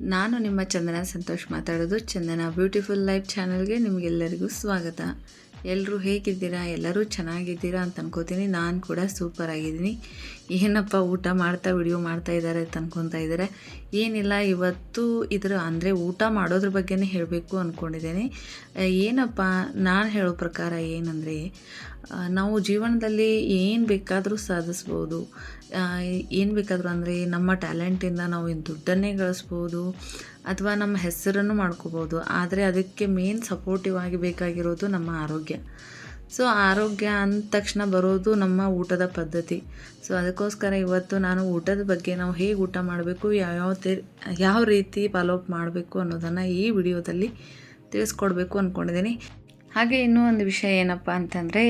ನಾನು ನಿಮ್ಮ ಚಂದನ ಸಂತೋಷ್ ಮಾತಾಡೋದು ಚಂದನ ಬ್ಯೂಟಿಫುಲ್ ಲೈಫ್ ಚಾನಲ್ಗೆ ನಿಮಗೆಲ್ಲರಿಗೂ ಸ್ವಾಗತ. ಎಲ್ಲರೂ ಹೇಗಿದ್ದೀರಾ? ಎಲ್ಲರೂ ಚೆನ್ನಾಗಿದ್ದೀರಾ ಅಂತ ಅನ್ಕೋತೀನಿ. ನಾನು ಕೂಡ ಸೂಪರ್ ಆಗಿದ್ದೀನಿ. ಏನಪ್ಪ ಊಟ ಮಾಡ್ತಾ, ವಿಡಿಯೋ ಮಾಡ್ತಾ ಇದ್ದಾರೆ ಅಂತ ಅನ್ಕೊತಾ ಇದ್ದಾರೆ. ಏನಿಲ್ಲ, ಇವತ್ತು ಇದರ ಅಂದರೆ ಊಟ ಮಾಡೋದ್ರ ಬಗ್ಗೆನೇ ಹೇಳಬೇಕು ಅಂದ್ಕೊಂಡಿದ್ದೀನಿ ಏನಪ್ಪ? ನಾನು ಹೇಳೋ ಪ್ರಕಾರ ಏನಂದರೆ ನಾವು ಜೀವನದಲ್ಲಿ ಏನು ಬೇಕಾದರೂ ಸಾಧಿಸ್ಬೋದು. ಏನು ಬೇಕಾದರೂ ಅಂದರೆ ನಮ್ಮ ಟ್ಯಾಲೆಂಟಿಂದ ನಾವು ದುಡ್ಡನ್ನೇ ಗಳಿಸ್ಬೋದು ಅಥವಾ ನಮ್ಮ ಹೆಸರನ್ನು ಮಾಡ್ಕೋಬೋದು. ಆದರೆ ಅದಕ್ಕೆ ಮೇನ್ ಸಪೋರ್ಟಿವ್ ಆಗಿ ಬೇಕಾಗಿರೋದು ನಮ್ಮ ಆರೋಗ್ಯ. ಸೊ ಆರೋಗ್ಯ ಅಂದ ತಕ್ಷಣ ಬರೋದು ನಮ್ಮ ಊಟದ ಪದ್ಧತಿ. ಸೊ ಅದಕ್ಕೋಸ್ಕರ ಇವತ್ತು ನಾನು ಊಟದ ಬಗ್ಗೆ ನಾವು ಹೇಗೆ ಊಟ ಮಾಡಬೇಕು, ಯಾವ್ಯಾವ ಯಾವ ರೀತಿ ಫಾಲೋಅಪ್ ಮಾಡಬೇಕು ಅನ್ನೋದನ್ನು ಈ ವಿಡಿಯೋದಲ್ಲಿ ತಿಳಿಸ್ಕೊಡ್ಬೇಕು ಅಂದ್ಕೊಂಡಿದ್ದೀನಿ ಹಾಗೆ ಇನ್ನೂ ಒಂದು ವಿಷಯ ಏನಪ್ಪ ಅಂತಂದರೆ,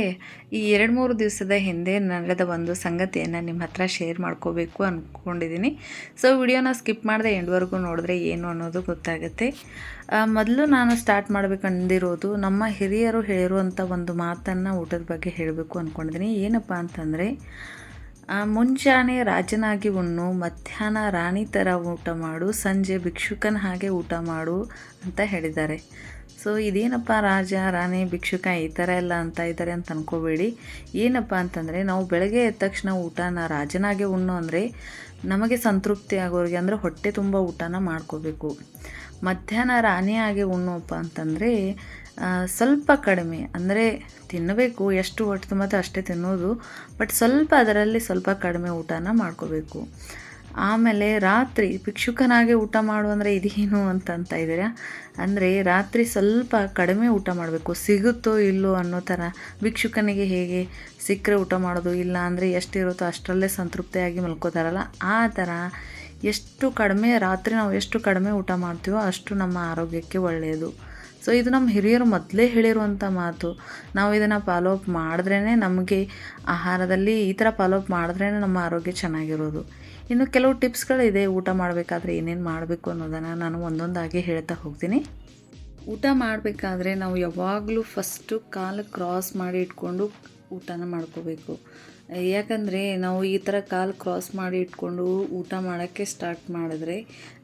ಈ ಎರಡು ಮೂರು ದಿವಸದ ಹಿಂದೆ ನಡೆದ ಒಂದು ಸಂಗತಿಯನ್ನು ನಿಮ್ಮ ಹತ್ರ ಶೇರ್ ಮಾಡ್ಕೋಬೇಕು ಅಂದ್ಕೊಂಡಿದ್ದೀನಿ ಸೊ ವಿಡಿಯೋನ ಸ್ಕಿಪ್ ಮಾಡದೆ ಎಂಡ್ವರೆಗೂ ನೋಡಿದ್ರೆ ಏನು ಅನ್ನೋದು ಗೊತ್ತಾಗುತ್ತೆ. ಮೊದಲು ನಾನು ಸ್ಟಾರ್ಟ್ ಮಾಡಬೇಕಂದಿರೋದು ನಮ್ಮ ಹಿರಿಯರು ಹೇಳಿರುವಂಥ ಒಂದು ಮಾತನ್ನು ಊಟದ ಬಗ್ಗೆ ಹೇಳಬೇಕು ಅಂದ್ಕೊಂಡಿದ್ದೀನಿ ಏನಪ್ಪ ಅಂತಂದರೆ ಮುಂಜಾನೆ ರಾಜನಾಗಿ ಉಣ್ಣು, ಮಧ್ಯಾಹ್ನ ರಾಣಿ ಥರ ಊಟ ಮಾಡು, ಸಂಜೆ ಭಿಕ್ಷುಕನ ಹಾಗೆ ಊಟ ಮಾಡು ಅಂತ ಹೇಳಿದ್ದಾರೆ. ಸೊ ಇದೇನಪ್ಪ ರಾಜ, ರಾಣಿ, ಭಿಕ್ಷುಕ ಈ ಥರ ಎಲ್ಲ ಅಂತ ಇದ್ದಾರೆ ಅಂತ ಅನ್ಕೋಬೇಡಿ. ಏನಪ್ಪ ಅಂತಂದರೆ, ನಾವು ಬೆಳಗ್ಗೆ ಎದ್ದ ತಕ್ಷಣ ಊಟನ ರಾಜನಾಗೆ ಉಣ್ಣು ಅಂದರೆ ನಮಗೆ ಸಂತೃಪ್ತಿ ಆಗೋರಿಗೆ ಅಂದರೆ ಹೊಟ್ಟೆ ತುಂಬ ಊಟನ ಮಾಡ್ಕೋಬೇಕು. ಮಧ್ಯಾಹ್ನ ರಾಣಿಯಾಗಿ ಉಣ್ಣುವಪ್ಪ ಅಂತಂದರೆ ಸ್ವಲ್ಪ ಕಡಿಮೆ. ಅಂದರೆ ತಿನ್ನಬೇಕು, ಎಷ್ಟು ಹೊಟ್ಟೆ ತುಂಬ ಅಷ್ಟೇ ತಿನ್ನೋದು. ಬಟ್ ಸ್ವಲ್ಪ ಅದರಲ್ಲಿ ಸ್ವಲ್ಪ ಕಡಿಮೆ ಊಟನ ಮಾಡ್ಕೋಬೇಕು. ಆಮೇಲೆ ರಾತ್ರಿ ಭಿಕ್ಷುಕನಾಗೆ ಊಟ ಮಾಡು ಅಂದರೆ ಇದೇನು ಅಂತ ಇದ್ದೀರಾ? ಅಂದರೆ ರಾತ್ರಿ ಸ್ವಲ್ಪ ಕಡಿಮೆ ಊಟ ಮಾಡಬೇಕು. ಸಿಗುತ್ತೋ ಇಲ್ಲೋ ಅನ್ನೋ ಥರ. ಭಿಕ್ಷುಕನಿಗೆ ಹೇಗೆ ಸಿಕ್ಕರೆ ಊಟ ಮಾಡೋದು, ಇಲ್ಲ ಅಂದರೆ ಎಷ್ಟಿರುತ್ತೋ ಅಷ್ಟರಲ್ಲೇ ಸಂತೃಪ್ತಿಯಾಗಿ ಮಲ್ಕೋತಾರಲ್ಲ, ಆ ಥರ ಎಷ್ಟು ಕಡಿಮೆ, ರಾತ್ರಿ ನಾವು ಎಷ್ಟು ಕಡಿಮೆ ಊಟ ಮಾಡ್ತೀವೋ ಅಷ್ಟು ನಮ್ಮ ಆರೋಗ್ಯಕ್ಕೆ ಒಳ್ಳೆಯದು. ಸೊ ಇದು ನಮ್ಮ ಹಿರಿಯರು ಮೊದಲೇ ಹೇಳಿರುವಂಥ ಮಾತು. ನಾವು ಇದನ್ನು ಫಾಲೋ ಅಪ್ ಮಾಡಿದ್ರೇ ನಮಗೆ ಆಹಾರದಲ್ಲಿ ಈ ಥರ ಫಾಲೋ ಅಪ್ ಮಾಡಿದ್ರೇ ನಮ್ಮ ಆರೋಗ್ಯ ಚೆನ್ನಾಗಿರೋದು. ಇನ್ನು ಕೆಲವು ಟಿಪ್ಸ್ಗಳಿದೆ ಊಟ ಮಾಡಬೇಕಾದ್ರೆ ಏನೇನು ಮಾಡಬೇಕು ಅನ್ನೋದನ್ನು ನಾನು ಒಂದೊಂದಾಗಿ ಹೇಳ್ತಾ ಹೋಗ್ತೀನಿ. ಊಟ ಮಾಡಬೇಕಾದ್ರೆ ನಾವು ಯಾವಾಗಲೂ ಫಸ್ಟು ಕಾಲು ಕ್ರಾಸ್ ಮಾಡಿ ಇಟ್ಕೊಂಡು ಊಟನ ಮಾಡ್ಕೋಬೇಕು. ಯಾಕಂದರೆ ನಾವು ಈ ಥರ ಕಾಲು ಕ್ರಾಸ್ ಮಾಡಿ ಇಟ್ಕೊಂಡು ಊಟ ಮಾಡೋಕ್ಕೆ ಸ್ಟಾರ್ಟ್ ಮಾಡಿದ್ರೆ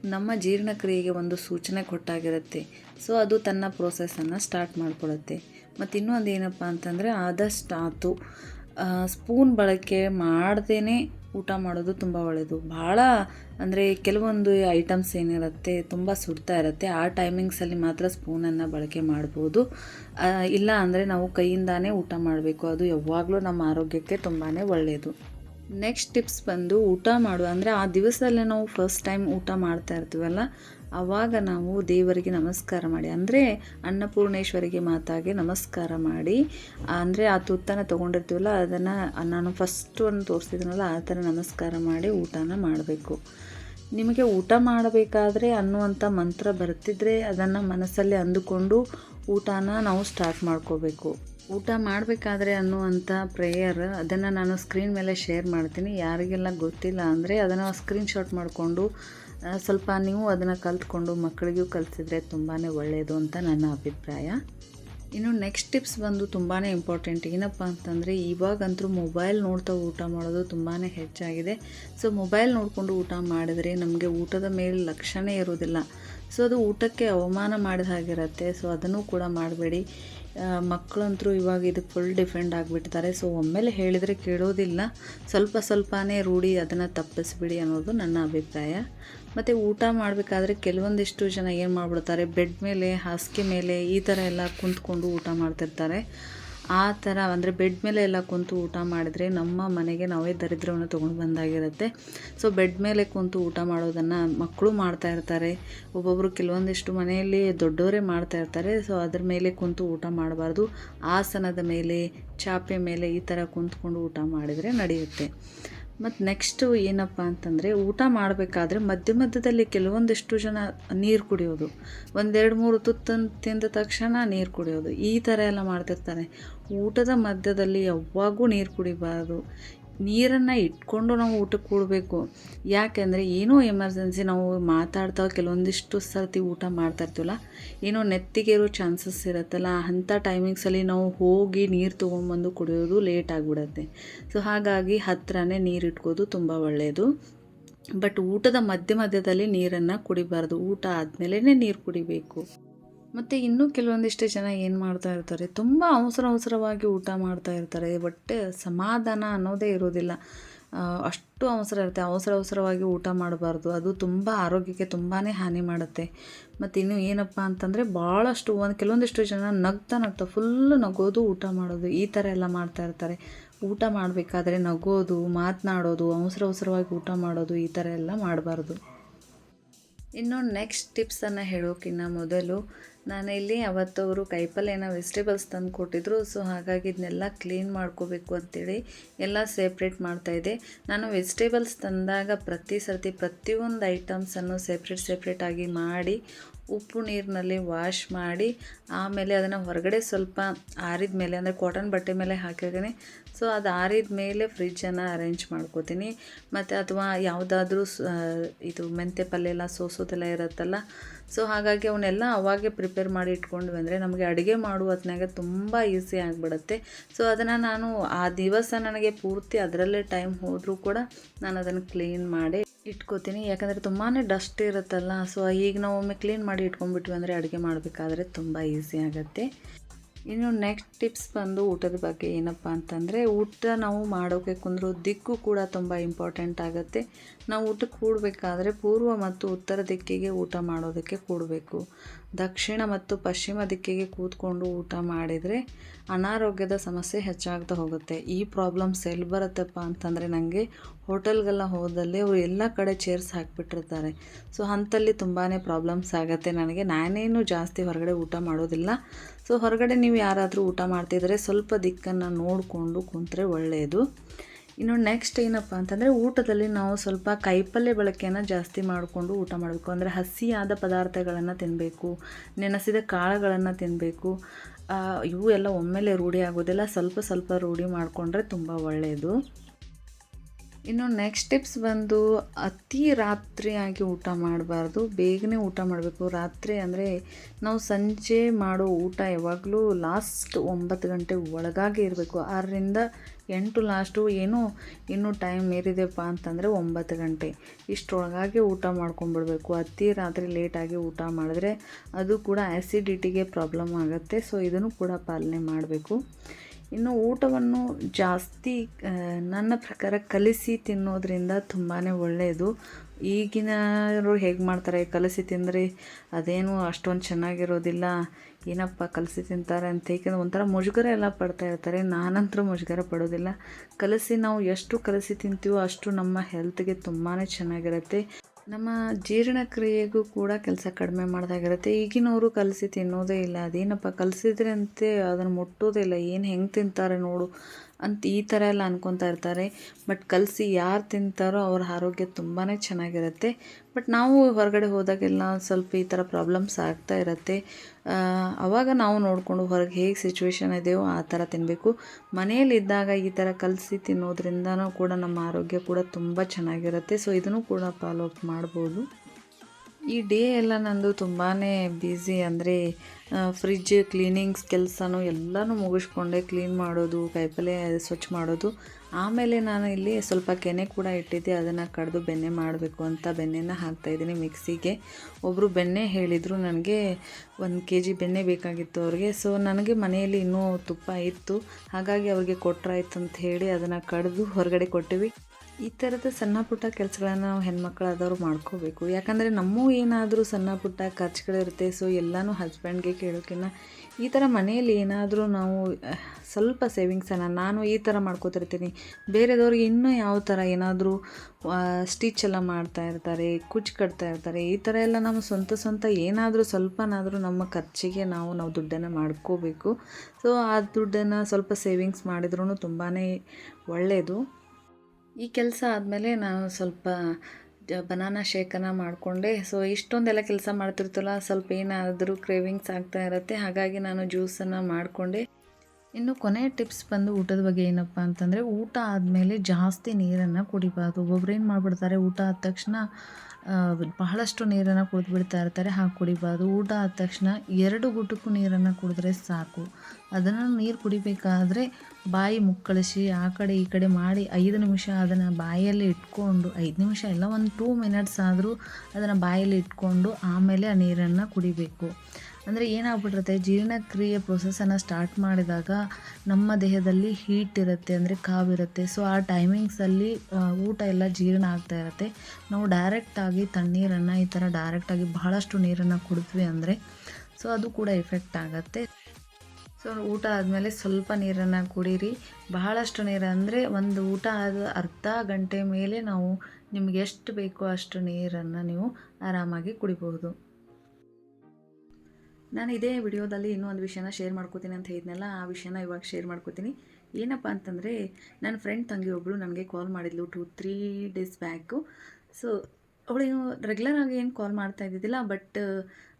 ನಮ್ಮ ಜೀರ್ಣಕ್ರಿಯೆಗೆ ಒಂದು ಸೂಚನೆ ಕೊಟ್ಟಾಗಿರುತ್ತೆ. ಸೊ ಅದು ತನ್ನ ಪ್ರೋಸೆಸನ್ನು ಸ್ಟಾರ್ಟ್ ಮಾಡಿಕೊಡುತ್ತೆ ಮತ್ತು ಇನ್ನೂ ಒಂದು ಏನಪ್ಪ ಅಂತಂದರೆ ಆದಷ್ಟು ಆತು. ಸ್ಪೂನ್ ಬಳಕೆ ಮಾಡ್ದೇ ಊಟ ಮಾಡೋದು ತುಂಬ ಒಳ್ಳೆಯದು ಭಾಳ ಅಂದರೆ ಕೆಲವೊಂದು ಐಟಮ್ಸ್ ಏನಿರುತ್ತೆ ತುಂಬ ಸುಡ್ತಾ ಇರುತ್ತೆ. ಆ ಟೈಮಿಂಗ್ಸಲ್ಲಿ ಮಾತ್ರ ಸ್ಪೂನನ್ನು ಬಳಕೆ ಮಾಡ್ಬೋದು. ಇಲ್ಲ ಅಂದರೆ ನಾವು ಕೈಯಿಂದಾನೇ ಊಟ ಮಾಡಬೇಕು. ಅದು ಯಾವಾಗಲೂ ನಮ್ಮ ಆರೋಗ್ಯಕ್ಕೆ ತುಂಬಾ ಒಳ್ಳೆಯದು ನೆಕ್ಸ್ಟ್ ಟಿಪ್ಸ್ ಬಂದು ಊಟ ಮಾಡು. ಅಂದರೆ ಆ ದಿವಸದಲ್ಲೇ ನಾವು ಫಸ್ಟ್ ಟೈಮ್ ಊಟ ಮಾಡ್ತಾ ಇರ್ತೀವಲ್ಲ ಆವಾಗ ನಾವು ದೇವರಿಗೆ ನಮಸ್ಕಾರ ಮಾಡಿ, ಅಂದರೆ ಅನ್ನಪೂರ್ಣೇಶ್ವರಿಗೆ ಮಾತಾಗೆ ನಮಸ್ಕಾರ ಮಾಡಿ, ಅಂದರೆ ಆ ತುತ್ತನ ತೊಗೊಂಡಿರ್ತೀವಲ್ಲ, ಅದನ್ನು ನಾನು ಫಸ್ಟ್ ಒಂದು ತೋರಿಸಿದ್ನಲ್ಲ ಆ ಥರ ನಮಸ್ಕಾರ ಮಾಡಿ ಊಟನ ಮಾಡಬೇಕು. ನಿಮಗೆ ಊಟ ಮಾಡಬೇಕಾದ್ರೆ ಅನ್ನುವಂಥ ಮಂತ್ರ ಬರ್ತಿದ್ರೆ ಅದನ್ನು ಮನಸ್ಸಲ್ಲಿ ಅಂದುಕೊಂಡು ಊಟನ ನಾವು ಸ್ಟಾರ್ಟ್ ಮಾಡ್ಕೋಬೇಕು. ಊಟ ಮಾಡಬೇಕಾದ್ರೆ ಅನ್ನುವಂಥ ಪ್ರೇಯರ್ ಅದನ್ನು ನಾನು ಸ್ಕ್ರೀನ್ ಮೇಲೆ ಶೇರ್ ಮಾಡ್ತೀನಿ. ಯಾರಿಗೆಲ್ಲ ಗೊತ್ತಿಲ್ಲ ಅಂದರೆ ಅದನ್ನು ಸ್ಕ್ರೀನ್ಶಾಟ್ ಮಾಡಿಕೊಂಡು ಸ್ವಲ್ಪ ನೀವು ಅದನ್ನು ಕಲ್ತ್ಕೊಂಡು ಮಕ್ಕಳಿಗೂ ಕಲಿಸಿದ್ರೆ ತುಂಬಾ ಒಳ್ಳೆಯದು ಅಂತ ನನ್ನ ಅಭಿಪ್ರಾಯ. ಇನ್ನು ನೆಕ್ಸ್ಟ್ ಟಿಪ್ಸ್ ಬಂದು ತುಂಬಾ ಇಂಪಾರ್ಟೆಂಟ್ ಏನಪ್ಪ ಅಂತಂದರೆ, ಇವಾಗಂತೂ ಮೊಬೈಲ್ ನೋಡ್ತಾ ಊಟ ಮಾಡೋದು ತುಂಬಾ ಹೆಚ್ಚಾಗಿದೆ. ಸೊ ಮೊಬೈಲ್ ನೋಡಿಕೊಂಡು ಊಟ ಮಾಡಿದರೆ ನಮಗೆ ಊಟದ ಮೇಲೆ ಲಕ್ಷಣ ಇರೋದಿಲ್ಲ ಸೊ ಅದು ಊಟಕ್ಕೆ ಅವಮಾನ ಮಾಡಿದ ಹಾಗಿರುತ್ತೆ. ಸೊ ಅದನ್ನು ಕೂಡ ಮಾಡಬೇಡಿ. ಮಕ್ಕಳಂತರೂ ಇವಾಗ ಇದಕ್ಕೆ ಫುಲ್ ಡಿಫೆಂಡ್ ಆಗಿಬಿಟ್ಟಿದ್ದಾರೆ. ಸೊ ಒಮ್ಮೆಲೆ ಹೇಳಿದರೆ ಕೇಳೋದಿಲ್ಲ. ಸ್ವಲ್ಪ ಸ್ವಲ್ಪನೇ ರೂಢಿ ಅದನ್ನು ತಪ್ಪಿಸ್ಬಿಡಿ ಅನ್ನೋದು ನನ್ನ ಅಭಿಪ್ರಾಯ. ಮತ್ತು ಊಟ ಮಾಡಬೇಕಾದ್ರೆ ಕೆಲವೊಂದಿಷ್ಟು ಜನ ಏನು ಮಾಡಿಬಿಡ್ತಾರೆ, ಬೆಡ್ ಮೇಲೆ, ಹಾಸಿಗೆ ಮೇಲೆ ಈ ಥರ ಎಲ್ಲ ಕುಂತ್ಕೊಂಡು ಊಟ ಮಾಡ್ತಿರ್ತಾರೆ. ಆ ಥರ ಅಂದರೆ ಬೆಡ್ ಮೇಲೆ ಎಲ್ಲ ಕುಂತು ಊಟ ಮಾಡಿದರೆ ನಮ್ಮ ಮನೆಗೆ ನಾವೇ ದರಿದ್ರವನ್ನು ತೊಗೊಂಡು ಬಂದಾಗಿರುತ್ತೆ. ಸೊ ಬೆಡ್ ಮೇಲೆ ಕುಂತು ಊಟ ಮಾಡೋದನ್ನು ಮಕ್ಕಳು ಮಾಡ್ತಾ ಇರ್ತಾರೆ. ಒಬ್ಬೊಬ್ಬರು ಕೆಲವೊಂದಿಷ್ಟು ಮನೆಯಲ್ಲಿ ದೊಡ್ಡವರೇ ಮಾಡ್ತಾ ಇರ್ತಾರೆ. ಸೊ ಅದ್ರ ಮೇಲೆ ಕುಂತು ಊಟ ಮಾಡಬಾರ್ದು. ಆಸನದ ಮೇಲೆ, ಚಾಪೆ ಮೇಲೆ ಈ ಥರ ಕುಂತ್ಕೊಂಡು ಊಟ ಮಾಡಿದರೆ ನಡೆಯುತ್ತೆ. ಮತ್ತು ನೆಕ್ಸ್ಟು ಏನಪ್ಪ ಅಂತಂದರೆ ಊಟ ಮಾಡಬೇಕಾದ್ರೆ ಮಧ್ಯ ಮಧ್ಯದಲ್ಲಿ ಕೆಲವೊಂದಿಷ್ಟು ಜನ ನೀರು ಕುಡಿಯೋದು. ಒಂದೆರಡು ಮೂರು ತುತ್ತನ್ನು ತಿಂದ ತಕ್ಷಣ ನೀರು ಕುಡಿಯೋದು. ಈ ಥರ ಎಲ್ಲ ಮಾಡ್ತಿರ್ತಾರೆ. ಊಟದ ಮಧ್ಯದಲ್ಲಿ ಯಾವಾಗೂ ನೀರು ಕುಡಿಬಾರ್ದು. ನೀರನ್ನು ಇಟ್ಕೊಂಡು ನಾವು ಊಟಕ್ಕೆ ಕೂಡಬೇಕು. ಯಾಕೆಂದರೆ ಏನೋ ಎಮರ್ಜೆನ್ಸಿ ನಾವು ಮಾತಾಡ್ತಾ ಕೆಲವೊಂದಿಷ್ಟು ಸರ್ತಿ ಊಟ ಮಾಡ್ತಾ ಇರ್ತೀವಲ್ಲ, ಏನೋ ನೆತ್ತಿಗೆ ಇರೋ ಚಾನ್ಸಸ್ ಇರುತ್ತಲ್ಲ, ಅಂಥ ಟೈಮಿಂಗ್ಸಲ್ಲಿ ನಾವು ಹೋಗಿ ನೀರು ತೊಗೊಂಬಂದು ಕುಡಿಯೋದು ಲೇಟ್ ಆಗಿಬಿಡತ್ತೆ. ಸೊ ಹಾಗಾಗಿ ಹತ್ತಿರನೇ ನೀರು ಇಟ್ಕೋದು ತುಂಬ ಒಳ್ಳೆಯದು ಬಟ್ ಊಟದ ಮಧ್ಯ ಮಧ್ಯದಲ್ಲಿ ನೀರನ್ನು ಕುಡಿಬಾರ್ದು. ಊಟ ಆದಮೇಲೆ ನೀರು ಕುಡಿಬೇಕು. ಮತ್ತು ಇನ್ನೂ ಕೆಲವೊಂದಿಷ್ಟು ಜನ ಏನು ಮಾಡ್ತಾ ಇರ್ತಾರೆ, ತುಂಬ ಅವಸರ ಅವಸರವಾಗಿ ಊಟ ಮಾಡ್ತಾ ಇರ್ತಾರೆ, ಬಟ್ ಸಮಾಧಾನ ಅನ್ನೋದೇ ಇರೋದಿಲ್ಲ. ಅಷ್ಟು ಅವಸರ ಇರುತ್ತೆ. ಅವಸರ ಅವಸರವಾಗಿ ಊಟ ಮಾಡಬಾರ್ದು. ಅದು ತುಂಬ ಆರೋಗ್ಯಕ್ಕೆ ತುಂಬಾ ಹಾನಿ ಮಾಡುತ್ತೆ. ಮತ್ತು ಇನ್ನು ಏನಪ್ಪ ಅಂತಂದರೆ ಭಾಳಷ್ಟು ಒಂದು ಕೆಲವೊಂದಿಷ್ಟು ಜನ ನಗ್ತಾ ನಗ್ತಾ ಫುಲ್ಲು ನಗೋದು ಊಟ ಮಾಡೋದು. ಈ ಥರ ಎಲ್ಲ ಮಾಡ್ತಾ ಇರ್ತಾರೆ. ಊಟ ಮಾಡಬೇಕಾದ್ರೆ ನಗೋದು, ಮಾತನಾಡೋದು, ಅವಸರ ಅವಸರವಾಗಿ ಊಟ ಮಾಡೋದು, ಈ ಥರ ಎಲ್ಲ ಮಾಡಬಾರ್ದು. ಇನ್ನು ನೆಕ್ಸ್ಟ್ ಟಿಪ್ಸನ್ನು ಹೇಳೋಕ್ಕಿನ್ನ ಮೊದಲು ನಾನು ಇಲ್ಲಿ ಅವತ್ತವರು ಕೈಪಲ್ಲೆನ ವೆಜಿಟೇಬಲ್ಸ್ ತಂದು ಕೊಟ್ಟಿದ್ರು, ಸೊ ಹಾಗಾಗಿ ಇದನ್ನೆಲ್ಲ ಕ್ಲೀನ್ ಮಾಡ್ಕೋಬೇಕು ಅಂತೇಳಿ ಎಲ್ಲ ಸೆಪ್ರೇಟ್ ಮಾಡ್ತಾಯಿದ್ದೆ ನಾನು ವೆಜಿಟೇಬಲ್ಸ್ ತಂದಾಗ ಪ್ರತಿ ಸರ್ತಿ ಪ್ರತಿಯೊಂದು ಐಟಮ್ಸನ್ನು ಸೆಪ್ರೇಟ್ ಸೆಪ್ರೇಟಾಗಿ ಮಾಡಿ ಉಪ್ಪು ನೀರಿನಲ್ಲಿ ವಾಶ್ ಮಾಡಿ ಆಮೇಲೆ ಅದನ್ನು ಹೊರಗಡೆ ಸ್ವಲ್ಪ ಆರಿದ ಮೇಲೆ, ಅಂದರೆ ಕಾಟನ್ ಬಟ್ಟೆ ಮೇಲೆ ಹಾಕಿದ್ದೀನಿ ಸೊ ಅದು ಆರಿದ ಮೇಲೆ ಫ್ರಿಜ್ಜನ್ನು ಅರೇಂಜ್ ಮಾಡ್ಕೋತೀನಿ. ಮತ್ತು ಅಥವಾ ಯಾವುದಾದ್ರೂ ಇದು ಮೆಂತ್ಯ ಪಲ್ಯ ಎಲ್ಲ ಸೋಸೋದೆಲ್ಲ ಇರುತ್ತಲ್ಲ ಸೊ ಹಾಗಾಗಿ ಅವನ್ನೆಲ್ಲ ಅವಾಗೆ ಪ್ರಿಪೇರ್ ಮಾಡಿ ಇಟ್ಕೊಂಡ್ವಿ ಅಂದರೆ ನಮಗೆ ಅಡುಗೆ ಮಾಡುವ ಹೊತ್ನಾಗ ತುಂಬ ಈಸಿ ಆಗಿಬಿಡುತ್ತೆ. ಸೊ ಅದನ್ನು ನಾನು ಆ ದಿವಸ ನನಗೆ ಪೂರ್ತಿ ಅದರಲ್ಲೇ ಟೈಮ್ ಹೋದರೂ ಕೂಡ ನಾನು ಅದನ್ನು ಕ್ಲೀನ್ ಮಾಡಿ ಇಟ್ಕೋತೀನಿ. ಯಾಕಂದರೆ ತುಂಬಾ ಡಸ್ಟ್ ಇರುತ್ತಲ್ಲ ಸೊ ಈಗ ನಾವು ಒಮ್ಮೆ ಕ್ಲೀನ್ ಮಾಡಿ ಇಟ್ಕೊಂಡ್ಬಿಟ್ವಿ ಅಂದರೆ ಅಡುಗೆ ಮಾಡಬೇಕಾದ್ರೆ ತುಂಬ ಈಸಿ ಆಗುತ್ತೆ. ಇನ್ನು ನೆಕ್ಸ್ಟ್ ಟಿಪ್ಸ್ ಬಂದು ಊಟದ ಬಗ್ಗೆ ಏನಪ್ಪ ಅಂತಂದರೆ, ಊಟ ನಾವು ಮಾಡೋಕ್ಕೆ ಕುಂದ್ರೋ ದಿಕ್ಕು ಕೂಡ ತುಂಬ ಇಂಪಾರ್ಟೆಂಟ್ ಆಗುತ್ತೆ. ನಾವು ಊಟಕ್ಕೆ ಕೂಡಬೇಕಾದ್ರೆ ಪೂರ್ವ ಮತ್ತು ಉತ್ತರ ದಿಕ್ಕಿಗೆ ಊಟ ಮಾಡೋದಕ್ಕೆ ಕೂಡಬೇಕು. ದಕ್ಷಿಣ ಮತ್ತು ಪಶ್ಚಿಮ ದಿಕ್ಕಿಗೆ ಕೂತ್ಕೊಂಡು ಊಟ ಮಾಡಿದರೆ ಅನಾರೋಗ್ಯದ ಸಮಸ್ಯೆ ಹೆಚ್ಚಾಗ್ತಾ ಹೋಗುತ್ತೆ. ಈ ಪ್ರಾಬ್ಲಮ್ಸ್ ಎಲ್ಲಿ ಬರುತ್ತಪ್ಪ ಅಂತಂದರೆ ನನಗೆ ಹೋಟೆಲ್ಗೆಲ್ಲ ಹೋದಲ್ಲಿ ಅವರು ಎಲ್ಲ ಕಡೆ ಚೇರ್ಸ್ ಹಾಕಿಬಿಟ್ಟಿರ್ತಾರೆ. ಸೊ ಅಂಥಲ್ಲಿ ತುಂಬಾ ಪ್ರಾಬ್ಲಮ್ಸ್ ಆಗುತ್ತೆ ನನಗೆ. ನಾನೇನು ಜಾಸ್ತಿ ಹೊರಗಡೆ ಊಟ ಮಾಡೋದಿಲ್ಲ. ಸೊ ಹೊರಗಡೆ ನೀವು ಯಾರಾದರೂ ಊಟ ಮಾಡ್ತಿದ್ರೆ ಸ್ವಲ್ಪ ದಿಕ್ಕನ್ನು ನೋಡಿಕೊಂಡು ಕುಂತ್ರೆ ಒಳ್ಳೆಯದು ಇನ್ನು ನೆಕ್ಸ್ಟ್ ಏನಪ್ಪ ಅಂತಂದರೆ ಊಟದಲ್ಲಿ ನಾವು ಸ್ವಲ್ಪ ಕೈಪಲ್ಲೆ ಬಳಕೆಯನ್ನು ಜಾಸ್ತಿ ಮಾಡಿಕೊಂಡು ಊಟ ಮಾಡಬೇಕು. ಅಂದರೆ ಹಸಿಯಾದ ಪದಾರ್ಥಗಳನ್ನು ತಿನ್ನಬೇಕು ನೆನೆಸಿದ ಕಾಳುಗಳನ್ನು ತಿನ್ನಬೇಕು ಇವು ಎಲ್ಲ ಒಮ್ಮೆಲೆ ರೂಢಿ ಆಗೋದಿಲ್ಲ ಸ್ವಲ್ಪ ಸ್ವಲ್ಪ ರೂಢಿ ಮಾಡಿಕೊಂಡ್ರೆ ತುಂಬ ಒಳ್ಳೆಯದು ಇನ್ನು ನೆಕ್ಸ್ಟ್ ಟಿಪ್ಸ್ ಬಂದು ಅತಿ ರಾತ್ರಿಯಾಗಿ ಊಟ ಮಾಡಬಾರ್ದು. ಬೇಗನೆ ಊಟ ಮಾಡಬೇಕು. ರಾತ್ರಿ ಅಂದರೆ ನಾವು ಸಂಜೆ ಮಾಡೋ ಊಟ ಯಾವಾಗಲೂ ಲಾಸ್ಟ್ ಒಂಬತ್ತು ಗಂಟೆ ಒಳಗಾಗಿ ಇರಬೇಕು. ಆರರಿಂದ ಎಂಟು ಲಾಸ್ಟು ಏನು ಇನ್ನೂ ಟೈಮ್ ಮೀರಿದೆಪ್ಪ ಅಂತಂದರೆ ಒಂಬತ್ತು ಗಂಟೆ. ಇಷ್ಟರೊಳಗಾಗಿ ಊಟ ಮಾಡ್ಕೊಂಡ್ಬಿಡ್ಬೇಕು. ಅತಿ ರಾತ್ರಿ ಲೇಟಾಗಿ ಊಟ ಮಾಡಿದ್ರೆ ಅದು ಕೂಡ ಆ್ಯಸಿಡಿಟಿಗೆ ಪ್ರಾಬ್ಲಮ್ ಆಗುತ್ತೆ. ಸೊ ಇದನ್ನು ಕೂಡ ಪಾಲನೆ ಮಾಡಬೇಕು. ಇನ್ನು ಊಟವನ್ನು ಜಾಸ್ತಿ ನನ್ನ ಪ್ರಕಾರ ಕಲಿಸಿ ತಿನ್ನೋದ್ರಿಂದ ತುಂಬಾ ಒಳ್ಳೆಯದು ಈಗಿನವರು ಹೇಗೆ ಮಾಡ್ತಾರೆ? ಕಲಸಿ ತಿಂದರೆ ಅದೇನು ಅಷ್ಟೊಂದು ಚೆನ್ನಾಗಿರೋದಿಲ್ಲ. ಏನಪ್ಪ ಕಲಸಿ ತಿಂತಾರೆ ಅಂತ? ಏಕೆಂದ್ರೆ ಒಂಥರ ಮುಜುಗರ ಎಲ್ಲ ಪಡ್ತಾ ಇರ್ತಾರೆ. ನಾನಂತರೂ ಮುಜುಗರ ಪಡೋದಿಲ್ಲ. ಕಲಸಿ ನಾವು ಎಷ್ಟು ಕಲಸಿ ತಿಂತೀವೋ ಅಷ್ಟು ನಮ್ಮ ಹೆಲ್ತ್ಗೆ ತುಂಬಾ ಚೆನ್ನಾಗಿರುತ್ತೆ. ನಮ್ಮ ಜೀರ್ಣಕ್ರಿಯೆಗೂ ಕೂಡ ಕೆಲಸ ಕಡಿಮೆ ಮಾಡಿದಾಗಿರುತ್ತೆ. ಈಗಿನವರು ಕಲಸಿ ತಿನ್ನೋದೇ ಇಲ್ಲ. ಅದೇನಪ್ಪ ಕಲಸಿದ್ರೆ ಅಂತೆ ಅದನ್ನು ಮುಟ್ಟೋದೇ ಇಲ್ಲ. ಏನು ಹೆಂಗೆ ತಿಂತಾರೆ ನೋಡು. ಅಂತ ಈ ಥರ ಎಲ್ಲ ಅನ್ಕೊತಾ ಇರ್ತಾರೆ. ಬಟ್ ಕಲಸಿ ಯಾರು ತಿಂತಾರೋ ಅವ್ರ ಆರೋಗ್ಯ ತುಂಬಾ ಚೆನ್ನಾಗಿರುತ್ತೆ. ಬಟ್ ನಾವು ಹೊರಗಡೆ ಹೋದಾಗೆಲ್ಲ ಸ್ವಲ್ಪ ಈ ಥರ ಪ್ರಾಬ್ಲಮ್ಸ್ ಆಗ್ತಾ ಇರುತ್ತೆ. ಆವಾಗ ನಾವು ನೋಡಿಕೊಂಡು ಹೊರಗೆ ಹೇಗೆ ಸಿಚುವೇಶನ್ ಇದೆಯೋ ಆ ಥರ ತಿನ್ನಬೇಕು ಮನೆಯಲ್ಲಿದ್ದಾಗ ಈ ಥರ ಕಲಸಿ ತಿನ್ನೋದ್ರಿಂದನೂ ಕೂಡ ನಮ್ಮ ಆರೋಗ್ಯ ಕೂಡ ತುಂಬ ಚೆನ್ನಾಗಿರುತ್ತೆ. ಸೊ ಇದನ್ನು ಕೂಡ ಫಾಲೋ ಅಪ್ ಮಾಡ್ಬೋದು. ಈ ಡೇ ಎಲ್ಲ ನಂದು ತುಂಬಾ ಬ್ಯುಸಿ ಅಂದರೆ ಫ್ರಿಜ್ ಕ್ಲೀನಿಂಗ್ಸ್ ಕೆಲಸನೂ ಎಲ್ಲನೂ ಮುಗಿಸ್ಕೊಂಡೆ ಕ್ಲೀನ್ ಮಾಡೋದು ಕಾಯಿಪಲ್ಲೆ ಸ್ವಚ್ಛ ಮಾಡೋದು. ಆಮೇಲೆ ನಾನು ಇಲ್ಲಿ ಸ್ವಲ್ಪ ಕೆನೆ ಕೂಡ ಇಟ್ಟಿದ್ದೆ, ಅದನ್ನು ಕಡಿದು ಬೆಣ್ಣೆ ಮಾಡಬೇಕು ಅಂತ ಬೆಣ್ಣೆನ ಹಾಕ್ತಾಯಿದ್ದೀನಿ ಮಿಕ್ಸಿಗೆ. ಒಬ್ಬರು ಬೆಣ್ಣೆ ಹೇಳಿದರು ನನಗೆ ಒಂದು ಕೆ ಜಿ ಬೆಣ್ಣೆ ಬೇಕಾಗಿತ್ತು ಅವ್ರಿಗೆ. ಸೊ ನನಗೆ ಮನೆಯಲ್ಲಿ ಇನ್ನೂ ತುಪ್ಪ ಇತ್ತು. ಹಾಗಾಗಿ ಅವ್ರಿಗೆ ಕೊಟ್ಟರಾಯ್ತು ಅಂತ ಹೇಳಿ ಅದನ್ನು ಕಡಿದು ಹೊರಗಡೆ ಕೊಟ್ಟಿವಿ. ಈ ಥರದ ಸಣ್ಣ ಪುಟ್ಟ ಕೆಲಸಗಳನ್ನ ನಾವು ಹೆಣ್ಮಕ್ಳಾದವ್ರು ಮಾಡ್ಕೋಬೇಕು. ಯಾಕಂದರೆ ನಮ್ಮೂ ಏನಾದರೂ ಸಣ್ಣ ಪುಟ್ಟ ಖರ್ಚುಗಳಿರುತ್ತೆ, ಸೊ ಎಲ್ಲನೂ ಹಸ್ಬೆಂಡ್ಗೆ ಕೇಳೋಕ್ಕಿಂತ ಈ ಥರ ಮನೆಯಲ್ಲಿ ಏನಾದರೂ ನಾವು ಸ್ವಲ್ಪ ಸೇವಿಂಗ್ಸನ್ನು ನಾನು ಈ ಥರ ಮಾಡ್ಕೋತಿರ್ತೀನಿ. ಬೇರೆದವ್ರಿಗೆ ಇನ್ನೂ ಯಾವ ಥರ ಏನಾದರೂ ಸ್ಟಿಚ್ ಎಲ್ಲ ಮಾಡ್ತಾ ಇರ್ತಾರೆ ಕುಚ್ಚು ಕಟ್ತಾ ಇರ್ತಾರೆ, ಈ ಥರ ಎಲ್ಲ ನಮ್ಮ ಸ್ವಂತ ಸ್ವಂತ ಏನಾದರೂ ಸ್ವಲ್ಪನಾದರೂ ನಮ್ಮ ಖರ್ಚಿಗೆ ನಾವು ನಾವು ದುಡ್ಡನ್ನು ಮಾಡ್ಕೋಬೇಕು. ಸೊ ಆ ದುಡ್ಡನ್ನು ಸ್ವಲ್ಪ ಸೇವಿಂಗ್ಸ್ ಮಾಡಿದ್ರೂ ತುಂಬಾ ಒಳ್ಳೆಯದು ಈ ಕೆಲಸ ಆದಮೇಲೆ ನಾನು ಸ್ವಲ್ಪ ಬನಾನಾ ಶೇಕನ್ನು ಮಾಡಿಕೊಂಡೆ. ಸೊ ಇಷ್ಟೊಂದೆಲ್ಲ ಕೆಲಸ ಮಾಡ್ತಿರ್ತಲ್ಲ ಸ್ವಲ್ಪ ಏನಾದರೂ ಕ್ರೇವಿಂಗ್ಸ್ ಆಗ್ತಾ ಇರುತ್ತೆ. ಹಾಗಾಗಿ ನಾನು ಜ್ಯೂಸನ್ನು ಮಾಡಿಕೊಂಡೆ. ಇನ್ನು ಕೊನೆಯ ಟಿಪ್ಸ್ ಬಂದು ಊಟದ ಬಗ್ಗೆ ಏನಪ್ಪ ಅಂತಂದರೆ, ಊಟ ಆದಮೇಲೆ ಜಾಸ್ತಿ ನೀರನ್ನು ಕುಡಿಬಾರ್ದು. ಒಬ್ಬೊಬ್ರು ಏನು ಮಾಡಿಬಿಡ್ತಾರೆ, ಊಟ ಆದ ತಕ್ಷಣ ಬಹಳಷ್ಟು ನೀರನ್ನು ಕುಡಿದು ಬಿಡ್ತಾ ಇರ್ತಾರೆ. ಹಾಗೆ ಕುಡಿಬಾರ್ದು. ಊಟ ಆದ ತಕ್ಷಣ ಎರಡು ಗುಟುಕು ನೀರನ್ನು ಕುಡಿದ್ರೆ ಸಾಕು. ಅದನ್ನು ನೀರು ಕುಡಿಬೇಕಾದ್ರೆ ಬಾಯಿ ಮುಕ್ಕಳಿಸಿ, ಆ ಕಡೆ ಈ ಕಡೆ ಮಾಡಿ ಐದು ನಿಮಿಷ ಅದನ್ನು ಬಾಯಲ್ಲಿ ಇಟ್ಕೊಂಡು, ಐದು ನಿಮಿಷ ಎಲ್ಲ ಒಂದು ಟೂ ಮಿನಿಟ್ಸ್ ಆದರೂ ಅದನ್ನು ಬಾಯಲ್ಲಿ ಇಟ್ಕೊಂಡು ಆಮೇಲೆ ಆ ನೀರನ್ನು ಕುಡಿಬೇಕು. ಅಂದರೆ ಏನಾಗ್ಬಿಟ್ಟಿರುತ್ತೆ ಜೀರ್ಣಕ್ರಿಯೆ ಪ್ರೊಸೆಸನ್ನು ಸ್ಟಾರ್ಟ್ ಮಾಡಿದಾಗ ನಮ್ಮ ದೇಹದಲ್ಲಿ ಹೀಟ್ ಇರುತ್ತೆ, ಅಂದರೆ ಕಾವಿರುತ್ತೆ. ಸೊ ಆ ಟೈಮಿಂಗ್ಸಲ್ಲಿ ಊಟ ಎಲ್ಲ ಜೀರ್ಣ ಆಗ್ತಾ ಇರುತ್ತೆ. ನಾವು ಡೈರೆಕ್ಟಾಗಿ ತಣ್ಣೀರನ್ನು ಈ ಥರ ಡೈರೆಕ್ಟಾಗಿ ಬಹಳಷ್ಟು ನೀರನ್ನು ಕುಡಿದ್ವಿ ಅಂದರೆ ಸೊ ಅದು ಕೂಡ ಎಫೆಕ್ಟ್ ಆಗುತ್ತೆ. ಸೊ ಊಟ ಆದಮೇಲೆ ಸ್ವಲ್ಪ ನೀರನ್ನು ಕುಡೀರಿ. ಬಹಳಷ್ಟು ನೀರು ಅಂದರೆ ಒಂದು ಊಟ ಆದ ಅರ್ಧ ಗಂಟೆ ಮೇಲೆ ನಾವು ನಿಮ್ಗೆ ಎಷ್ಟು ಬೇಕೋ ಅಷ್ಟು ನೀರನ್ನು ನೀವು ಆರಾಮಾಗಿ ಕುಡಿಬಹುದು. ನಾನು ಇದೇ ವಿಡಿಯೋದಲ್ಲಿ ಇನ್ನೂ ಒಂದು ವಿಷಯನ ಶೇರ್ ಮಾಡ್ಕೋತೀನಿ ಅಂತ ಹೇಳಿದ್ನಲ್ಲ, ಆ ವಿಷಯನ ಇವಾಗ ಶೇರ್ ಮಾಡ್ಕೋತೀನಿ. ಏನಪ್ಪ ಅಂತಂದರೆ, ನನ್ನ ಫ್ರೆಂಡ್ ತಂಗಿ ಒಬ್ಬಳು ನನಗೆ ಕಾಲ್ ಮಾಡಿದ್ಲು two three days back so ಅವಳು ರೆಗ್ಯುಲರ್ ಆಗಿ ಏನು ಕಾಲ್ ಮಾಡ್ತಾ ಇದ್ದಿದ್ದಿಲ್ಲ ಬಟ್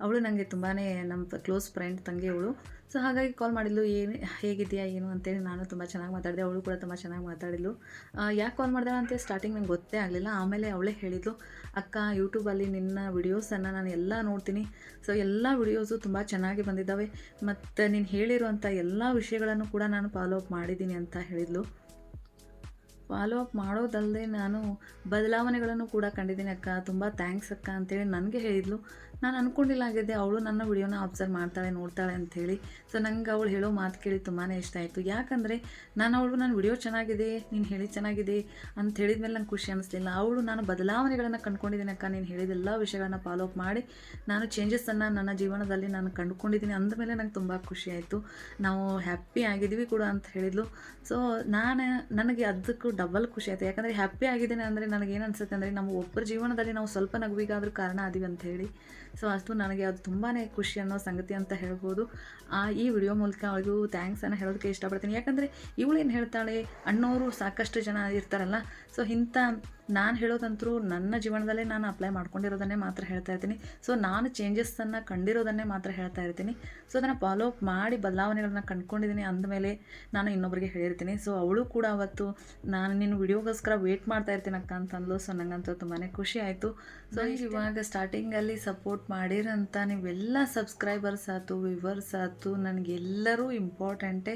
ಅವಳು ನನಗೆ ತುಂಬಾ ನಮ್ಮ ಕ್ಲೋಸ್ ಫ್ರೆಂಡ್ ತಂಗಿ ಅವಳು. ಸೊ ಹಾಗಾಗಿ ಕಾಲ್ ಮಾಡಿದ್ಲು, ಏನು, ಹೇಗಿದೆಯಾ, ಏನು ಅಂತೇಳಿ ನಾನು ತುಂಬ ಚೆನ್ನಾಗಿ ಮಾತಾಡಿದೆ, ಅವಳು ಕೂಡ ತುಂಬ ಚೆನ್ನಾಗಿ ಮಾತಾಡಿದ್ಲು. ಯಾಕೆ ಕಾಲ್ ಮಾಡಿದೆ ಅಂತ ಸ್ಟಾರ್ಟಿಂಗ್ ನಂಗೆ ಗೊತ್ತೇ ಆಗಲಿಲ್ಲ, ಆಮೇಲೆ ಅವಳೇ ಹೇಳಿದ್ಲು, ಅಕ್ಕ ಯೂಟ್ಯೂಬಲ್ಲಿ ನಿನ್ನ ವಿಡಿಯೋಸನ್ನು ನಾನು ಎಲ್ಲ ನೋಡ್ತೀನಿ. ಸೊ ಎಲ್ಲ ವಿಡಿಯೋಸು ತುಂಬ ಚೆನ್ನಾಗಿ ಬಂದಿದ್ದಾವೆ, ಮತ್ತು ನೀನು ಹೇಳಿರುವಂಥ ಎಲ್ಲ ವಿಷಯಗಳನ್ನು ಕೂಡ ನಾನು ಫಾಲೋ ಅಪ್ ಮಾಡಿದ್ದೀನಿ ಅಂತ ಹೇಳಿದ್ಲು. ಫಾಲೋ ಅಪ್ ಮಾಡೋದಲ್ಲದೆ ನಾನು ಬದಲಾವಣೆಗಳನ್ನು ಕೂಡ ಕಂಡಿದ್ದೀನಿ ಅಕ್ಕ, ತುಂಬ ಥ್ಯಾಂಕ್ಸ್ ಅಕ್ಕ ಅಂತೇಳಿ ನನಗೆ ಹೇಳಿದ್ಲು. ನಾನು ಅಂದ್ಕೊಂಡಿಲ್ಲ ಆಗಿದ್ದೆ ಅವಳು ನನ್ನ ವಿಡಿಯೋನ ಅಬ್ಸರ್ವ್ ಮಾಡ್ತಾಳೆ, ನೋಡ್ತಾಳೆ ಅಂಥೇಳಿ ಸೊ ನಂಗೆ ಅವಳು ಹೇಳೋ ಮಾತು ಕೇಳಿ ತುಂಬಾ ಇಷ್ಟ ಆಯಿತು. ಯಾಕಂದರೆ ನಾನು ಅವಳು ನನ್ನ ವಿಡಿಯೋ ಚೆನ್ನಾಗಿದೆ, ನೀನು ಹೇಳಿ ಚೆನ್ನಾಗಿದೆ ಅಂತ ಹೇಳಿದ್ಮೇಲೆ ನಂಗೆ ಖುಷಿ ಅನ್ನಿಸ್ಲಿಲ್ಲ ಅವಳು ನಾನು ಬದಲಾವಣೆಗಳನ್ನು ಕಂಡುಕೊಂಡಿದ್ದೀನಿ ಅಕ್ಕ, ನೀನು ಹೇಳಿದೆಲ್ಲ ವಿಷಯಗಳನ್ನ ಫಾಲೋ ಅಪ್ ಮಾಡಿ, ನಾನು ಚೇಂಜಸ್ಸನ್ನು ನನ್ನ ಜೀವನದಲ್ಲಿ ನಾನು ಕಂಡುಕೊಂಡಿದ್ದೀನಿ ಅಂದಮೇಲೆ ನಂಗೆ ತುಂಬ ಖುಷಿ ಆಯಿತು. ನಾವು ಹ್ಯಾಪಿ ಆಗಿದ್ದೀವಿ ಕೂಡ ಅಂತ ಹೇಳಿದ್ಲು. ಸೊ ನಾನು, ನನಗೆ ಅದಕ್ಕೂ ಡಬಲ್ ಖುಷಿ ಆಯಿತು. ಯಾಕಂದರೆ ಹ್ಯಾಪಿ ಆಗಿದ್ದೇನೆ ಅಂದರೆ ನನಗೇನು ಅನಿಸುತ್ತೆ ಅಂದರೆ, ನಮ್ಮ ಒಬ್ಬರ ಜೀವನದಲ್ಲಿ ನಾವು ಸ್ವಲ್ಪ ನಗುವಿಗಾದರೂ ಕಾರಣ ಆದೀವಿ ಅಂತ ಹೇಳಿ. ಸೊ ಅಷ್ಟು ನನಗೆ ಅದು ತುಂಬಾ ಖುಷಿ ಅನ್ನೋ ಸಂಗತಿ ಅಂತ ಹೇಳ್ಬೋದು. ಈ ವಿಡಿಯೋ ಮೂಲಕ ಅವಳಿಗೂ ಥ್ಯಾಂಕ್ಸನ್ನು ಹೇಳೋದಕ್ಕೆ ಇಷ್ಟಪಡ್ತೀನಿ. ಯಾಕಂದರೆ ಇವಳೇನು ಹೇಳ್ತಾಳೆ ಅಣ್ಣವರು ಸಾಕಷ್ಟು ಜನ ಇರ್ತಾರಲ್ಲ. ಸೊ ಇಂಥ ನಾನು ಹೇಳೋದಂತರೂ ನನ್ನ ಜೀವನದಲ್ಲೇ ನಾನು ಅಪ್ಲೈ ಮಾಡ್ಕೊಂಡಿರೋದನ್ನೇ ಮಾತ್ರ ಹೇಳ್ತಾ ಇರ್ತೀನಿ. ಸೊ ನಾನು ಚೇಂಜಸ್ಸನ್ನು ಕಂಡಿರೋದನ್ನೇ ಮಾತ್ರ ಹೇಳ್ತಾ ಇರ್ತೀನಿ. ಸೊ ಅದನ್ನು ಫಾಲೋ ಅಪ್ ಮಾಡಿ ಬದಲಾವಣೆಗಳನ್ನ ಕಂಡ್ಕೊಂಡಿದ್ದೀನಿ ಅಂದಮೇಲೆ ನಾನು ಇನ್ನೊಬ್ಬರಿಗೆ ಹೇಳಿರ್ತೀನಿ. ಸೊ ಅವಳು ಕೂಡ ಅವತ್ತು ನಾನು ನಿನ್ನ ವಿಡಿಯೋಗೋಸ್ಕರ ವೇಟ್ ಮಾಡ್ತಾ ಇರ್ತೀನಿ ಅಕ್ಕ ಅಂತಂದ್ಲು. ಸೊ ನನಗಂತೂ ತುಂಬಾ ಖುಷಿ ಆಯಿತು. ಸೊ ಇವಾಗ ಸ್ಟಾರ್ಟಿಂಗಲ್ಲಿ ಸಪೋರ್ಟ್ ಮಾಡಿರೋಂಥ ನೀವೆಲ್ಲ ಸಬ್ಸ್ಕ್ರೈಬರ್ಸ್ ಆಯ್ತು ವಿವರ್ಸ್ ಆಯ್ತು ನನಗೆಲ್ಲರೂ ಇಂಪಾರ್ಟೆಂಟೇ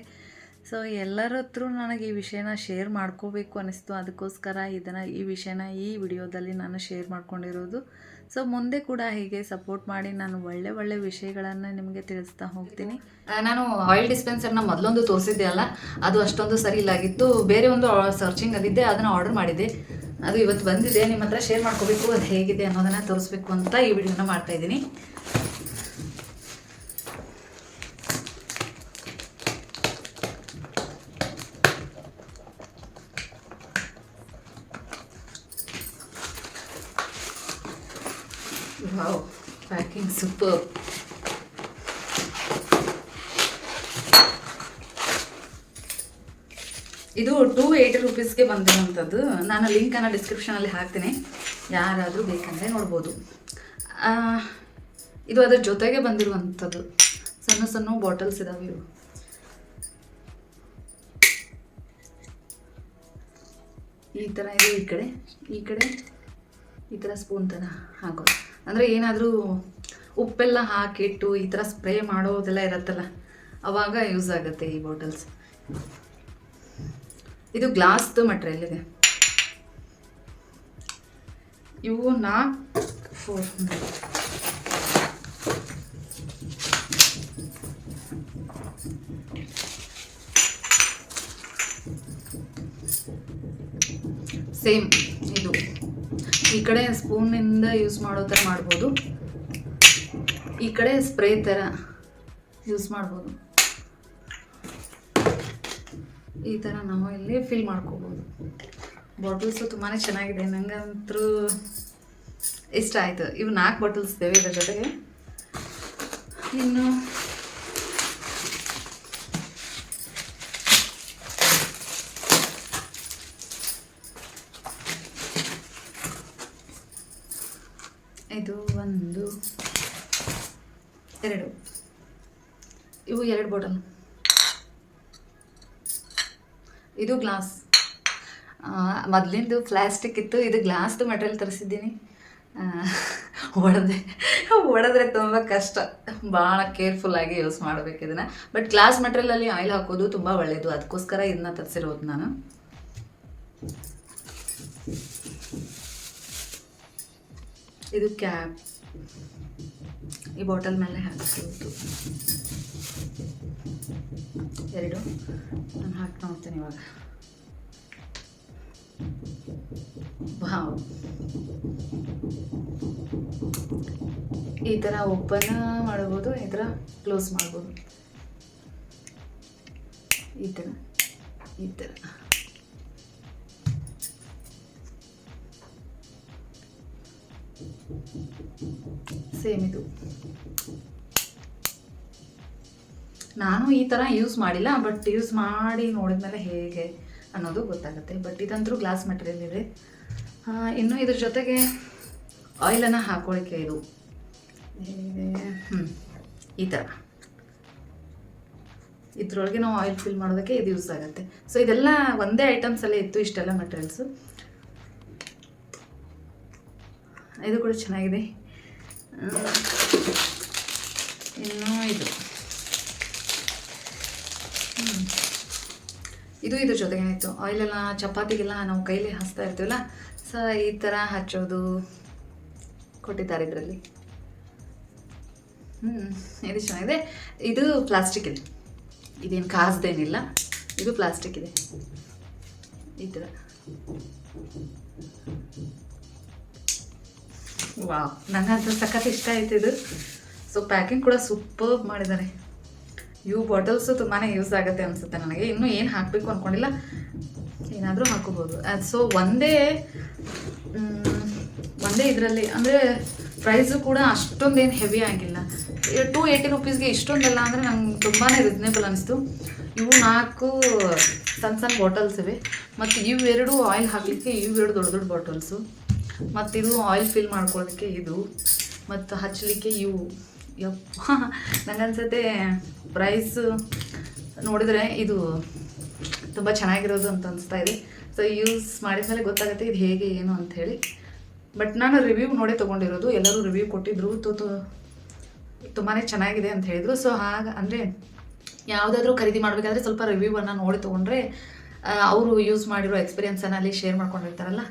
ಸೊ ಎಲ್ಲರ ಹತ್ರ ನನಗೆ ಈ ವಿಷಯನ ಶೇರ್ ಮಾಡ್ಕೋಬೇಕು ಅನ್ನಿಸ್ತು ಅದಕ್ಕೋಸ್ಕರ ಇದನ್ನು, ಈ ವಿಷಯನ ಈ ವಿಡಿಯೋದಲ್ಲಿ ನಾನು ಶೇರ್ ಮಾಡ್ಕೊಂಡಿರೋದು. ಸೊ ಮುಂದೆ ಕೂಡ ಹೀಗೆ ಸಪೋರ್ಟ್ ಮಾಡಿ ನಾನು ಒಳ್ಳೆ ಒಳ್ಳೆ ವಿಷಯಗಳನ್ನು ನಿಮಗೆ ತಿಳಿಸ್ತಾ ಹೋಗ್ತೀನಿ. ನಾನು ಆಯಿಲ್ ಡಿಸ್ಪೆನ್ಸರ್ನ ಮೊದಲೊಂದು ತೋರಿಸಿದ್ದೆ ಅಲ್ಲ? ಅದು ಅಷ್ಟೊಂದು ಸರಿ ಇಲ್ಲಾಗಿತ್ತು ಬೇರೆ ಒಂದು ಸರ್ಚಿಂಗ್ ಅದಿದ್ದೆ ಅದನ್ನು ಆರ್ಡರ್ ಮಾಡಿದ್ದೆ. ಅದು ಇವತ್ತು ಬಂದಿದೆ. ನಿಮ್ಮ ಹತ್ರ ಶೇರ್ ಮಾಡ್ಕೋಬೇಕು. ಅದು ಹೇಗಿದೆ ಅನ್ನೋದನ್ನು ತೋರಿಸ್ಬೇಕು ಅಂತ ಈ ವಿಡಿಯೋನ ಮಾಡ್ತಾ ಇದ್ದೀನಿ ವಾವ್ ಸೂಪರ್ ಇದು ಟೂ ಏಯ್ಟಿ ರುಪೀಸ್ಗೆ ಬಂದಿರುವಂಥದ್ದು. ನಾನು ಲಿಂಕನ್ನು ಡಿಸ್ಕ್ರಿಪ್ಷನಲ್ಲಿ ಹಾಕ್ತೀನಿ. ಯಾರಾದರೂ ಬೇಕಂದರೆ ನೋಡ್ಬೋದು. ಇದು ಅದರ ಜೊತೆಗೆ ಬಂದಿರುವಂಥದ್ದು. ಸಣ್ಣ ಸಣ್ಣ ಬಾಟಲ್ಸ್ ಇದಾವೆ ಇವು. ಈ ಥರ ಇದೆ ಈ ಕಡೆ. ಈ ಕಡೆ ಈ ಥರ ಸ್ಪೂನ್ ಥರ ಹಾಕೋದು. ಅಂದರೆ ಏನಾದರೂ ಉಪ್ಪೆಲ್ಲ ಹಾಕಿಟ್ಟು ಈ ಥರ ಸ್ಪ್ರೇ ಮಾಡೋದೆಲ್ಲ ಇರುತ್ತಲ್ಲ, ಅವಾಗ ಯೂಸ್ ಆಗುತ್ತೆ ಈ ಬಾಟಲ್ಸ್ ಇದು ಗ್ಲಾಸ್ದು ಮಟ್ರಿಯಲ್ ಇದೆ. ಇವು ನಾಲ್ಕು ಫೋರ್ ಸೇಮ್ ಇದು. ಈ ಕಡೆ ಸ್ಪೂನಿಂದ ಯೂಸ್ ಮಾಡೋ ಥರ ಮಾಡ್ಬೋದು. ಈ ಕಡೆ ಸ್ಪ್ರೇ ಥರ ಯೂಸ್ ಮಾಡ್ಬೋದು. ಈ ಥರ ನಾವು ಇಲ್ಲಿ ಫಿಲ್ ಮಾಡ್ಕೋಬೋದು. ಬಾಟಲ್ಸು ತುಂಬಾ ಚೆನ್ನಾಗಿದೆ. ನನಗಂತೂ ಇಷ್ಟ ಆಯಿತು. ಇವು ನಾಲ್ಕು ಬಾಟಲ್ಸ್ ಇದ್ದೇವೆ ಇದ್ರ ಜೊತೆಗೆ. ಇನ್ನು ಇದು ಎರಡು. ಇವು ಎರಡು ಬಾಟಲ್ ಇದು ಗ್ಲಾಸ್ ಮೊದಲಿಂದು ಪ್ಲಾಸ್ಟಿಕ್ ಇತ್ತು, ಇದು ಗ್ಲಾಸ್ದು ಮೆಟೀರಿಯಲ್ ತರಿಸಿದ್ದೀನಿ. ಹೊಡೆದೆ ಒಡೆದ್ರೆ ತುಂಬ ಕಷ್ಟ. ಭಾಳ ಕೇರ್ಫುಲ್ಲಾಗಿ ಯೂಸ್ ಮಾಡಬೇಕು ಇದನ್ನು. ಬಟ್ ಗ್ಲಾಸ್ ಮೆಟೀರಿಯಲಲ್ಲಿ ಆಯಿಲ್ ಹಾಕೋದು ತುಂಬ ಒಳ್ಳೆಯದು ಅದಕ್ಕೋಸ್ಕರ ಇದನ್ನ ತರಿಸಿರೋದು ನಾನು. ಇದು ಕ್ಯಾಪ್ ಈ ಬಾಟಲ್ ಮೇಲೆ ಹಾಕಿರೋದು ಎರಡು. ನಾನು ಹಾಕಿ ನೋಡ್ತೇನೆ ಇವಾಗ. ವಾವ್. ಈ ಥರ ಓಪನ್ ಮಾಡ್ಬೋದು, ಈ ಥರ ಕ್ಲೋಸ್ ಮಾಡ್ಬೋದು. ಈ ಥರ ಈ ಥರ ಸೇಮ್ ಇದು. ನಾನು ಈ ಥರ ಯೂಸ್ ಮಾಡಿಲ್ಲ ಬಟ್ ಯೂಸ್ ಮಾಡಿ ನೋಡಿದ್ಮೇಲೆ ಹೇಗೆ ಅನ್ನೋದು ಗೊತ್ತಾಗುತ್ತೆ. ಬಟ್ ಇದಂತರೂ ಗ್ಲಾಸ್ ಮೆಟೀರಿಯಲ್ ಇದೆ. ಇನ್ನು ಇದ್ರ ಜೊತೆಗೆ ಆಯಿಲನ್ನು ಹಾಕೊಳ್ಳಿಕ್ಕೆ ಇದು. ಹ್ಞೂ ಈ ಥರ ಇದ್ರೊಳಗೆ ನಾವು ಆಯಿಲ್ ಫಿಲ್ ಮಾಡೋದಕ್ಕೆ ಇದು ಯೂಸ್ ಆಗುತ್ತೆ. ಸೊ ಇದೆಲ್ಲ ಒಂದೇ ಐಟಮ್ಸಲ್ಲೇ ಇತ್ತು ಇಷ್ಟೆಲ್ಲ ಮೆಟೀರಿಯಲ್ಸು ಇದು ಕೂಡ ಚೆನ್ನಾಗಿದೆ. ಇನ್ನು ಇದು. ಇದು ಇದ್ರ ಜೊತೆಗೇನಿತ್ತು. ಆಯಿಲೆಲ್ಲ, ಚಪಾತಿಗೆಲ್ಲ ನಾವು ಕೈಲಿ ಹಚ್ತಾ ಇರ್ತೀವಲ್ಲ ಸೊ ಈ ಥರ ಹಚ್ಚೋದು ಕೊಟ್ಟಿದ್ದಾರೆ ಇದರಲ್ಲಿ. ಹ್ಞೂ ಇದು ಚೆನ್ನಾಗಿದೆ. ಇದು ಪ್ಲಾಸ್ಟಿಕ್ ಇದೆ. ಇದೇನು ಕಾಸ್ದೇನಿಲ್ಲ. ಇದು ಪ್ಲಾಸ್ಟಿಕ್ ಇದೆ. ಈ ಥರ ನನಗಂತೂ ಸಖತ್ ಇಷ್ಟ ಆಯ್ತು ಇದು. ಸೊ ಪ್ಯಾಕಿಂಗ್ ಕೂಡ ಸೂಪರ್ ಮಾಡಿದ್ದಾರೆ. ಇವು ಬಾಟಲ್ಸು ತುಂಬಾ ಯೂಸ್ ಆಗುತ್ತೆ ಅನಿಸುತ್ತೆ ನನಗೆ. ಇನ್ನೂ ಏನು ಹಾಕಬೇಕು ಅಂದ್ಕೊಂಡಿಲ್ಲ ಏನಾದರೂ ಹಾಕೋಬೋದು ಸೊ ಒಂದೇ ಒಂದೇ ಇದರಲ್ಲಿ, ಅಂದರೆ ಪ್ರೈಸು ಕೂಡ ಅಷ್ಟೊಂದೇನು ಹೆವಿ ಆಗಿಲ್ಲ. ಟೂ ಏಯ್ಟಿ ರುಪೀಸ್ಗೆ ಇಷ್ಟೊಂದಲ್ಲ ಅಂದರೆ ನಂಗೆ ತುಂಬಾ ರೀಸನೇಬಲ್ ಅನಿಸ್ತು. ಇವು ನಾಲ್ಕು ಸಣ್ಣ ಸಣ್ಣ ಬಾಟಲ್ಸ್ ಇವೆ. ಮತ್ತು ಇವೆರಡು ಆಯಿಲ್ ಹಾಕಲಿಕ್ಕೆ ಇವೆರಡು ದೊಡ್ಡ ದೊಡ್ಡ ಬಾಟಲ್ಸು ಮತ್ತು ಇದು ಆಯಿಲ್ ಫಿಲ್ ಮಾಡ್ಕೊಳ್ಳೋದಕ್ಕೆ ಇದು, ಮತ್ತು ಹಚ್ಚಲಿಕ್ಕೆ ಇವು. ಯಪ್ಪ ನನಗನ್ಸತ್ತೆ ಪ್ರೈಸ್ ನೋಡಿದರೆ ಇದು ತುಂಬ ಚೆನ್ನಾಗಿರೋದು ಅಂತ ಅನಿಸ್ತಾ ಇದೆ. ಸೊ ಯೂಸ್ ಮಾಡಿದ ಮೇಲೆ ಗೊತ್ತಾಗುತ್ತೆ ಇದು ಹೇಗೆ, ಏನು ಅಂತ ಹೇಳಿ. ಬಟ್ ನಾನು ರಿವ್ಯೂ ನೋಡೇ ತೊಗೊಂಡಿರೋದು, ಎಲ್ಲರೂ ರಿವ್ಯೂ ಕೊಟ್ಟಿದ್ರು ತುಂಬಾ ಚೆನ್ನಾಗಿದೆ ಅಂತ ಹೇಳಿದರು. ಸೊ ಹಾಗೆ, ಅಂದರೆ ಯಾವುದಾದ್ರೂ ಖರೀದಿ ಮಾಡಬೇಕಾದ್ರೆ ಸ್ವಲ್ಪ ರಿವ್ಯೂವನ್ನು ನೋಡಿ ತೊಗೊಂಡ್ರೆ ಅವರು ಯೂಸ್ ಮಾಡಿರೋ ಎಕ್ಸ್ಪೀರಿಯನ್ಸನ್ನು ಅಲ್ಲಿ ಶೇರ್ ಮಾಡ್ಕೊಂಡಿರ್ತಾರಲ್ಲ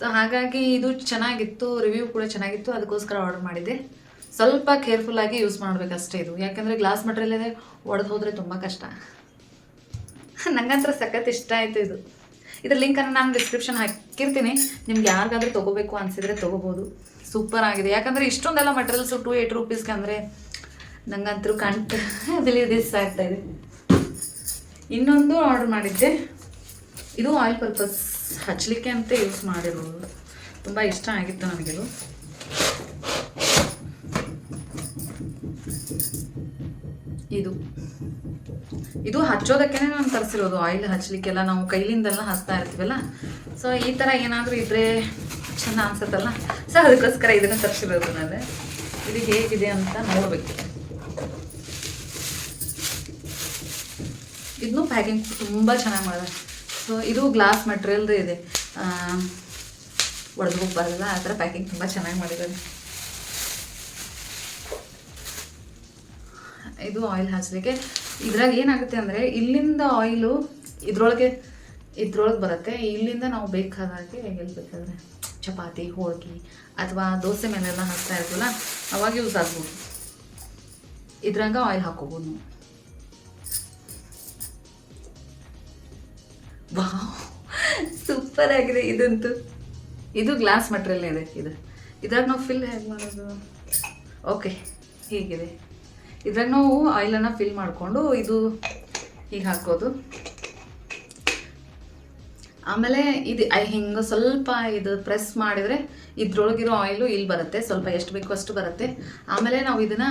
ಸೊ ಹಾಗಾಗಿ ಇದು ಚೆನ್ನಾಗಿತ್ತು ರಿವ್ಯೂ ಕೂಡ ಚೆನ್ನಾಗಿತ್ತು, ಅದಕ್ಕೋಸ್ಕರ ಆರ್ಡರ್ ಮಾಡಿದ್ದೆ. ಸ್ವಲ್ಪ ಕೇರ್ಫುಲ್ಲಾಗಿ ಯೂಸ್ ಮಾಡಬೇಕಷ್ಟೇ ಇದು. ಯಾಕಂದರೆ ಗ್ಲಾಸ್ ಮಟ್ರಿಯಲ್ಲೇ ಒಡೆದು ಹೋದರೆ ತುಂಬ ಕಷ್ಟ. ನಂಗಂತ್ರ ಸಖತ್ ಇಷ್ಟ ಆಯಿತು ಇದು. ಇದ್ರ ಲಿಂಕನ್ನು ನಾನು ಡಿಸ್ಕ್ರಿಪ್ಷನ್ ಹಾಕಿರ್ತೀನಿ. ನಿಮ್ಗೆ ಯಾರಿಗಾದ್ರೂ ತೊಗೋಬೇಕು ಅನಿಸಿದ್ರೆ ತೊಗೋಬೋದು. ಸೂಪರ್ ಆಗಿದೆ. ಯಾಕಂದರೆ ಇಷ್ಟೊಂದೆಲ್ಲ ಮಟೀರಿಯಲ್ಸು ಟು ಏಯ್ಟ್ ರುಪೀಸ್ಗೆ ಅಂದರೆ ನಂಗಂತರೂ ಕಂಟ್ ಬಿಲಿ ದಿಸ್ ಆಗ್ತಾ ಇದೆ. ಇನ್ನೊಂದು ಆರ್ಡರ್ ಮಾಡಿದ್ದೆ. ಇದು ಆಯಿಲ್ ಪರ್ಪಸ್ ಹಚ್ಚಲಿಕ್ಕೆ ಅಂತ ಯೂಸ್ ಮಾಡಿರೋದು. ತುಂಬ ಇಷ್ಟ ಆಗಿತ್ತು ನನಗಿದು ಇದು. ಇದು. ಹಚ್ಚೋದಕ್ಕೇ ನಾನು ತರಿಸಿರೋದು. ಆಯಿಲ್ ಹಚ್ಚಲಿಕ್ಕೆಲ್ಲ ನಾವು ಕೈಲಿಂದೆಲ್ಲ ಹಚ್ತಾ ಇರ್ತೀವಲ್ಲ? ಸೊ ಈ ಥರ ಏನಾದರೂ ಇದ್ದರೆ ಚೆಂದ ಅನ್ಸುತ್ತಲ್ಲ? ಸೊ ಅದಕ್ಕೋಸ್ಕರ ಇದನ್ನು ತರಿಸಿರೋದು ನಾನು. ಇದು ಹೇಗಿದೆ ಅಂತ ನೋಡಬೇಕು. ಇದನ್ನು ಪ್ಯಾಕಿಂಗ್ ತುಂಬ ಚೆನ್ನಾಗಿ ಮಾಡಿದೆ ಸೊ ಇದು ಗ್ಲಾಸ್ ಮೆಟೀರಿಯಲ್ದು ಇದೆ. ಒಡೆದು ಬರಲ್ಲ. ಆ ಥರ ಪ್ಯಾಕಿಂಗ್ ತುಂಬ ಚೆನ್ನಾಗಿ ಮಾಡಿದ್ದಾರೆ. ಇದು ಆಯಿಲ್ ಹಚ್ಚಲಿಕ್ಕೆ ಇದ್ರಾಗ ಏನಾಗುತ್ತೆ ಅಂದರೆ, ಇಲ್ಲಿಂದ ಆಯಿಲು ಇದ್ರೊಳಗೆ ಇದ್ರೊಳಗೆ ಬರುತ್ತೆ. ಇಲ್ಲಿಂದ ನಾವು ಬೇಕಾದಾಗೆ ಎಲ್ಲಿ ಬೇಕಾದ್ರೆ ಚಪಾತಿ, ಹೋಳಿಗೆ ಅಥವಾ ದೋಸೆ ಮೇಲೆಲ್ಲ ಹಾಕ್ತಾ ಇರ್ತಲ್ಲ ಅವಾಗ ಯೂಸ್ ಆಗ್ಬೋದು. ಇದ್ರಾಗ ಆಯಿಲ್ ಹಾಕೋಬೋದು. ನಾವು ವಾವ್ ಸೂಪರ್ ಆಗಿದೆ ಇದಂತೂ. ಇದು ಗ್ಲಾಸ್ ಮಟ್ರಿಯಲ್ ಇದೆ ಇದು. ಇದ್ರಾಗ ನಾವು ಫಿಲ್ ಹೇಗೆ ಮಾಡೋದು? ಓಕೆ ಹೀಗಿದೆ. ಇದ್ರಾಗ ನಾವು ಆಯಿಲನ್ನು ಫಿಲ್ ಮಾಡಿಕೊಂಡು ಇದು ಹೀಗೆ ಹಾಕೋದು ಆಮೇಲೆ ಇದು ಹಿಂಗೆ ಸ್ವಲ್ಪ ಇದು ಪ್ರೆಸ್ ಮಾಡಿದರೆ ಇದ್ರೊಳಗಿರೋ ಆಯಿಲು ಇಲ್ಲಿ ಬರುತ್ತೆ. ಸ್ವಲ್ಪ ಎಷ್ಟು ಬೇಕು ಅಷ್ಟು ಬರುತ್ತೆ. ಆಮೇಲೆ ನಾವು ಇದನ್ನು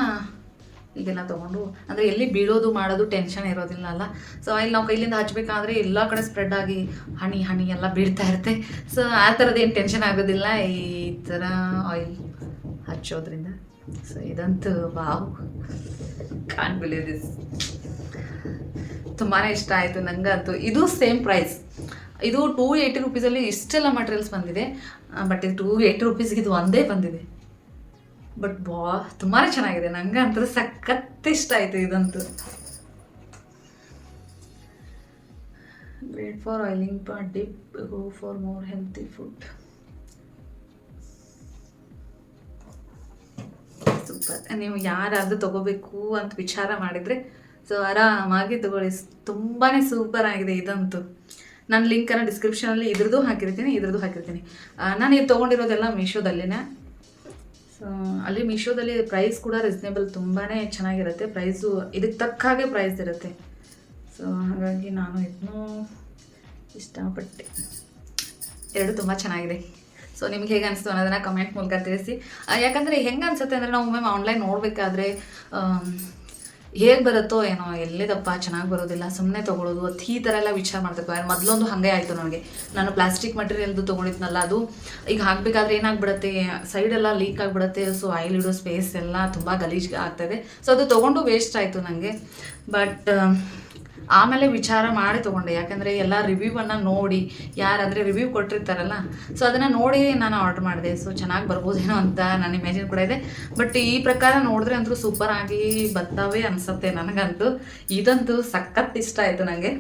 ಇದೆಲ್ಲ ತೊಗೊಂಡು, ಅಂದರೆ ಎಲ್ಲಿ ಬೀಳೋದು ಮಾಡೋದು ಟೆನ್ಷನ್ ಇರೋದಿಲ್ಲ ಅಲ್ಲ ಸೊ ಆಯಿಲ್ ನಾವು ಕೈಲಿಂದ ಹಚ್ಚಬೇಕಾದ್ರೆ ಎಲ್ಲ ಕಡೆ ಸ್ಪ್ರೆಡ್ ಆಗಿ ಹನಿ ಹನಿ ಎಲ್ಲ ಬೀಳ್ತಾ ಇರುತ್ತೆ. ಸೊ ಆ ಥರದ್ದು ಏನು ಟೆನ್ಷನ್ ಆಗೋದಿಲ್ಲ. ಈ ಥರ ಆಯಿಲ್ ಹಚ್ಚೋದ್ರಿಂದ. ಸೊ ಇದಂತೂ ವಾವ್. ಕಾನ್ ಬಿಲೀವ್ ತುಂಬಾ ಇಷ್ಟ ಆಯಿತು ನನಗಂತೂ ಇದು ಸೇಮ್ ಪ್ರೈಸ್ ಇದು ಟೂ ಏಯ್ಟಿ ರುಪೀಸಲ್ಲಿ ಇಷ್ಟೆಲ್ಲ ಮಟೀರಿಯಲ್ಸ್ ಬಂದಿದೆ. ಬಟ್ ಇದು ಟೂ ಏಯ್ಟಿ ರುಪೀಸ್ಗೆ ಇದು ಒಂದೇ ಬಂದಿದೆ. ಬಟ್ ಬಾ ತುಂಬಾ ಚೆನ್ನಾಗಿದೆ. ನಂಗೆ ಅಂತ ಸಖತ್ ಇಷ್ಟ ಆಯಿತು ಇದಂತೂ. Wait for oiling pot dip go for more healthy food super ನೀವು ಯಾರಾದರೂ ತಗೋಬೇಕು ಅಂತ ವಿಚಾರ ಮಾಡಿದರೆ, ಸೊ ಆರಾಮಾಗಿ ತಗೊಳ್ಳಿ. ತುಂಬಾ ಸೂಪರ್ ಆಗಿದೆ ಇದಂತೂ. ನಾನು ಲಿಂಕನ್ನು ಡಿಸ್ಕ್ರಿಪ್ಷನಲ್ಲಿ ಇದ್ರದ್ದು ಹಾಕಿರ್ತೀನಿ ಇದ್ರದ್ದು ಹಾಕಿರ್ತೀನಿ. ನಾನು ಇದು ತೊಗೊಂಡಿರೋದೆಲ್ಲ ಮೀಶೋದಲ್ಲಿನೇ ಸೊ ಅಲ್ಲಿ ಮೀಶೋದಲ್ಲಿ ಪ್ರೈಸ್ ಕೂಡ ರೀಸನೇಬಲ್ ತುಂಬಾ ಚೆನ್ನಾಗಿರುತ್ತೆ. ಪ್ರೈಸು ಇದಕ್ಕೆ ತಕ್ಕ ಹಾಗೆ ಪ್ರೈಸ್ ಇರುತ್ತೆ. ಸೊ ಹಾಗಾಗಿ ನಾನು ಇದನ್ನೂ ಇಷ್ಟಪಟ್ಟೆ. ಎರಡು ತುಂಬ ಚೆನ್ನಾಗಿದೆ. ಸೊ ನಿಮ್ಗೆ ಹೇಗೆ ಅನಿಸ್ತು ಅನ್ನೋದನ್ನು ಕಮೆಂಟ್ ಮೂಲಕ ತಿಳಿಸಿ. ಯಾಕಂದರೆ ಹೆಂಗೆ ಅನಿಸುತ್ತೆ ಅಂದರೆ ನಾವು ಒಮ್ಮೆ ಆನ್ಲೈನ್ ನೋಡಬೇಕಾದ್ರೆ ಹೇಗೆ ಬರುತ್ತೋ ಏನೋ, ಎಲ್ಲಿದಪ್ಪ ಚೆನ್ನಾಗಿ ಬರೋದಿಲ್ಲ ಸುಮ್ಮನೆ ತೊಗೊಳೋದು, ಅದು ಈ ಥರ ಎಲ್ಲ ವಿಚಾರ ಮಾಡ್ತಿರ್ತಾರೆ ಮೊದಲೊಂದು ಹಾಗೆ ಆಯಿತು ನನಗೆ. ನಾನು ಪ್ಲಾಸ್ಟಿಕ್ ಮಟೀರಿಯಲ್ದು ತೊಗೊಂಡಿದ್ನಲ್ಲ, ಅದು ಈಗ ಹಾಕಬೇಕಾದ್ರೆ ಏನಾಗ್ಬಿಡುತ್ತೆ ಸೈಡೆಲ್ಲ ಲೀಕ್ ಆಗಿಬಿಡುತ್ತೆ ಸೊ ಆಯಿಲ್ ಇಡೋ ಸ್ಪೇಸ್ ಎಲ್ಲ ತುಂಬ ಗಲೀಜ್ ಆಗ್ತಾಯಿದೆ ಸೊ ಅದು ತೊಗೊಂಡು ವೇಸ್ಟ್ ಆಯಿತು ನನಗೆ ಬಟ್ ಆಮೇಲೆ ವಿಚಾರ ಮಾಡಿ ತೊಗೊಂಡೆ. ಯಾಕಂದರೆ ಎಲ್ಲ ರಿವ್ಯೂವನ್ನು ನೋಡಿ, ಯಾರಾದರೆ ರಿವ್ಯೂ ಕೊಟ್ಟಿರ್ತಾರಲ್ಲ ಸೊ ಅದನ್ನು ನೋಡಿ ನಾನು ಆರ್ಡ್ರ್ ಮಾಡಿದೆ. ಸೊ ಚೆನ್ನಾಗಿ ಬರ್ಬೋದೇನೋ ಅಂತ ನನ್ನ ಇಮ್ಯಾಜಿನ್ ಕೂಡ ಇದೆ. ಬಟ್ ಈ ಪ್ರಕಾರ ನೋಡಿದ್ರೆ ಅಂತೂ ಸೂಪರ್ ಆಗಿ ಬರ್ತಾವೆ ಅನಿಸುತ್ತೆ ನನಗಂತೂ. ಇದಂತೂ ಸಖತ್ ಇಷ್ಟ ಆಯಿತು ನನಗೆ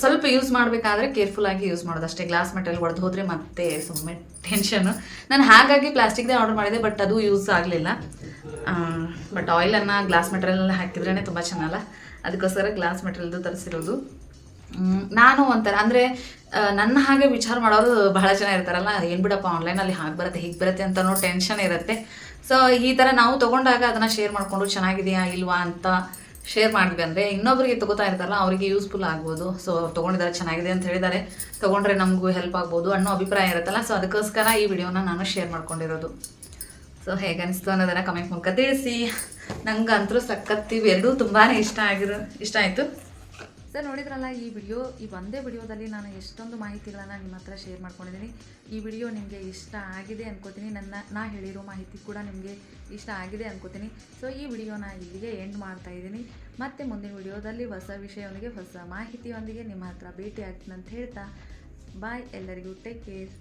ಸ್ವಲ್ಪ ಯೂಸ್ ಮಾಡಬೇಕಾದ್ರೆ ಕೇರ್ಫುಲ್ಲಾಗಿ ಯೂಸ್ ಮಾಡೋದು ಅಷ್ಟೇ. ಗ್ಲಾಸ್ ಮೆಟಲ್ ಹೊಡೆದು ಹೋದರೆ ಮತ್ತೆ ಸುಮ್ಮನೆ ಟೆನ್ಷನ್ನು ನಾನು ಹಾಗಾಗಿ ಪ್ಲಾಸ್ಟಿಕ್ದೇ ಆರ್ಡರ್ ಮಾಡಿದೆ ಬಟ್ ಅದು ಯೂಸ್ ಆಗಲಿಲ್ಲ. ಬಟ್ ಆಯಿಲನ್ನು ಗ್ಲಾಸ್ ಮೆಟೀರಿಯಲ್ ಹಾಕಿದ್ರೇ ತುಂಬ ಚೆನ್ನಾಗಲ್ಲ. ಅದಕ್ಕೋಸ್ಕರ ಗ್ಲಾಸ್ ಮೆಟೀರಿಯಲ್ದು ತರಿಸಿರೋದು. ನಾನು ಒಂಥರ, ಅಂದರೆ ನನ್ನ ಹಾಗೆ ವಿಚಾರ ಮಾಡೋರು ಬಹಳ ಜನ ಇರ್ತಾರಲ್ಲ, ಏನು ಬಿಡಪ್ಪ ಆನ್ಲೈನಲ್ಲಿ ಹಾಗೆ ಬರುತ್ತೆ, ಹೀಗೆ ಬರುತ್ತೆ ಅಂತ ಟೆನ್ಷನ್ ಇರುತ್ತೆ. ಸೊ ಈ ಥರ ನಾವು ತೊಗೊಂಡಾಗ ಅದನ್ನು ಶೇರ್ ಮಾಡಿಕೊಂಡು, ಚೆನ್ನಾಗಿದೆಯಾ, ಇಲ್ವಾ? ಅಂತ ಶೇರ್ ಮಾಡಿದ್ವಿ ಅಂದರೆ ಇನ್ನೊಬ್ಬರಿಗೆ ತಗೋತಾ ಇರ್ತಾರಲ್ಲ, ಅವರಿಗೆ ಯೂಸ್ಫುಲ್ ಆಗ್ಬೋದು. ಸೊ ತೊಗೊಂಡಿದ್ದಾರೆ ಚೆನ್ನಾಗಿದೆ ಅಂತ ಹೇಳಿದ್ದಾರೆ. ತೊಗೊಂಡ್ರೆ ನಮಗೂ ಹೆಲ್ಪ್ ಆಗ್ಬೋದು ಅನ್ನೋ ಅಭಿಪ್ರಾಯ ಇರುತ್ತಲ್ಲ ಸೊ ಅದಕ್ಕೋಸ್ಕರ ಈ ವಿಡಿಯೋನ ನಾನು ಶೇರ್ ಮಾಡ್ಕೊಂಡಿರೋದು. ಸೊ ಹೇಗೆ ಅನಿಸ್ತು ಅನ್ನೋದನ್ನು ಕಮೆಂಟ್ ಮೂಲಕ ತಿಳಿಸಿ. ನಂಗಂತರೂ ಸಖತ್ ಇವೆರಡೂ ತುಂಬಾ ಇಷ್ಟ ಆಗಿರೋ, ಇಷ್ಟ ಆಯಿತು. ಸರ್, ನೋಡಿದ್ರಲ್ಲ, ಈ ವಿಡಿಯೋ, ಈ ಒಂದೇ ವಿಡಿಯೋದಲ್ಲಿ ನಾನು ಎಷ್ಟೊಂದು ಮಾಹಿತಿಗಳನ್ನು ನಿಮ್ಮ ಹತ್ರ ಶೇರ್ ಮಾಡ್ಕೊಂಡಿದ್ದೀನಿ. ಈ ವಿಡಿಯೋ ನಿಮಗೆ ಇಷ್ಟ ಆಗಿದೆ ಅನ್ಕೋತೀನಿ. ನನ್ನ, ನಾ ಹೇಳಿರೋ ಮಾಹಿತಿ ಕೂಡ ನಿಮಗೆ ಇಷ್ಟ ಆಗಿದೆ ಅಂದ್ಕೋತೀನಿ ಸೊ ಈ ವಿಡಿಯೋನ ಇಲ್ಲಿಗೆ ಎಂಡ್ ಮಾಡ್ತಾ ಇದ್ದೀನಿ. ಮತ್ತೆ ಮುಂದಿನ ವಿಡಿಯೋದಲ್ಲಿ ಹೊಸ ವಿಷಯದೊಂದಿಗೆ ಹೊಸ ಮಾಹಿತಿಯೊಂದಿಗೆ ನಿಮ್ಮ ಹತ್ರ ಭೇಟಿ ಆಗ್ತೀನಿ ಅಂತ ಹೇಳ್ತಾ ಬಾಯ್ ಎಲ್ಲರಿಗೂ ಟೇಕ್ ಕೇರ್